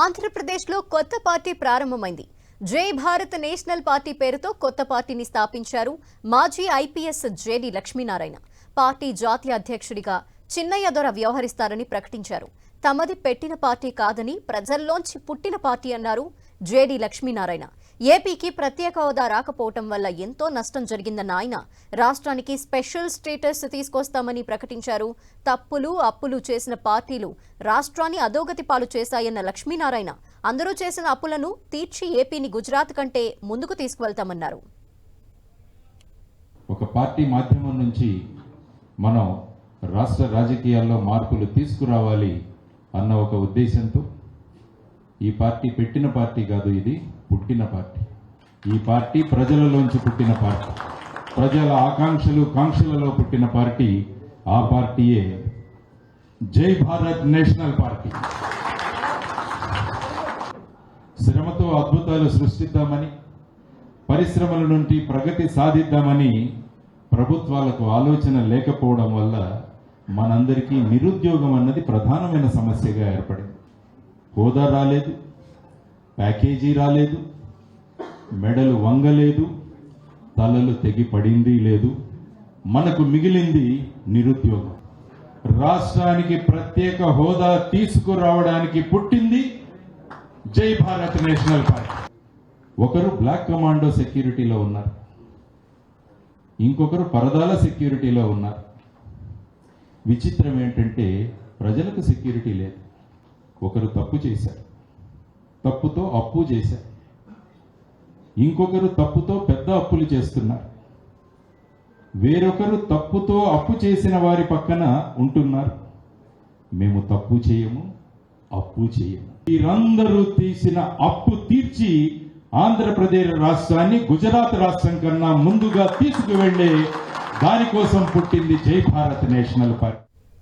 ఆంధ్రప్రదేశ్లో కొత్త పార్టీ ప్రారంభమైంది. జై భారత్ నేషనల్ పార్టీ పేరుతో కొత్త పార్టీని స్థాపించారు మాజీ ఐపీఎస్ జేడి లక్ష్మీనారాయణ. పార్టీ జాతీయ అధ్యక్షుడిగా చిన్నయ్య దొర వ్యవహరిస్తారని ప్రకటించారు. తమది పెట్టిన పార్టీ కాదని ప్రజల్లోంచి పుట్టిన పార్టీ అన్నారు జేడి లక్ష్మీనారాయణ. ఏపీకి ప్రత్యేక హోదా రాకపోవటం వల్ల ఎంతో నష్టం జరిగిందన్న ఆయన. రాష్ట్రానికి స్పెషల్ స్టేటస్ తీసుకొస్తామని ప్రకటించారు. తప్పులు అప్పులు చేసిన పార్టీలు రాష్ట్రాన్ని అధోగతి పాలు చేశాయన్న లక్ష్మీనారాయణ. అందరూ చేసిన అప్పులను తీర్చి ఏపీని గుజరాత్ కంటే ముందుకు తీసుకువెళ్తామన్నారు. ఒక పార్టీ మాధ్యమం నుంచి మనం రాష్ట్ర రాజకీయాల్లో మార్పులు తీసుకురావాలి అన్న ఒక ఉద్దేశంతో ఈ పార్టీ పెట్టిన పార్టీ కాదు ఇది పుట్టిన పార్టీ. ఈ పార్టీ ప్రజలలోంచి పుట్టిన పార్టీ. ప్రజల ఆకాంక్షలు కాంక్షలలో పుట్టిన పార్టీ ఆ పార్టీయే. జై భారత్ నేషనల్ పార్టీ. శ్రమతో అద్భుతాలు సృష్టిద్దామని పరిశ్రమల నుండి ప్రగతి సాధిద్దామని ప్రభుత్వాలకు ఆలోచన లేకపోవడం వల్ల మనందరికీ నిరుద్యోగం అన్నది ప్రధానమైన సమస్యగా ఏర్పడింది. హోదా రాలేదు ప్యాకేజీ రాలేదు మెడలు వంగలేదు తలలు తెగిపడింది లేదు. మనకు మిగిలింది నిరుద్యోగం. రాష్ట్రానికి ప్రత్యేక హోదా తీసుకురావడానికి పుట్టింది జై భారత్ నేషనల్ పార్టీ. ఒకరు బ్లాక్ కమాండో సెక్యూరిటీలో ఉన్నారు. ఇంకొకరు పరదాల సెక్యూరిటీలో ఉన్నారు. విచిత్రం ఏంటంటే ప్రజలకు సెక్యూరిటీ లేదు. ఒకరు తప్పు చేశారు. తప్పుతో అప్పు చేశారు. ఇంకొకరు తప్పుతో పెద్ద అప్పులు చేస్తున్నారు. వేరొకరు తప్పుతో అప్పు చేసిన వారి పక్కన ఉంటున్నారు. మేము తప్పు చేయము అప్పు చేయము. వీరందరూ తీసిన అప్పు తీర్చి ఆంధ్రప్రదేశ్ రాష్ట్రాన్ని గుజరాత్ రాష్ట్రం కన్నా ముందుగా తీసుకువెళ్ళే దానికోసం పుట్టింది జై భారత్ నేషనల్ పార్టీ.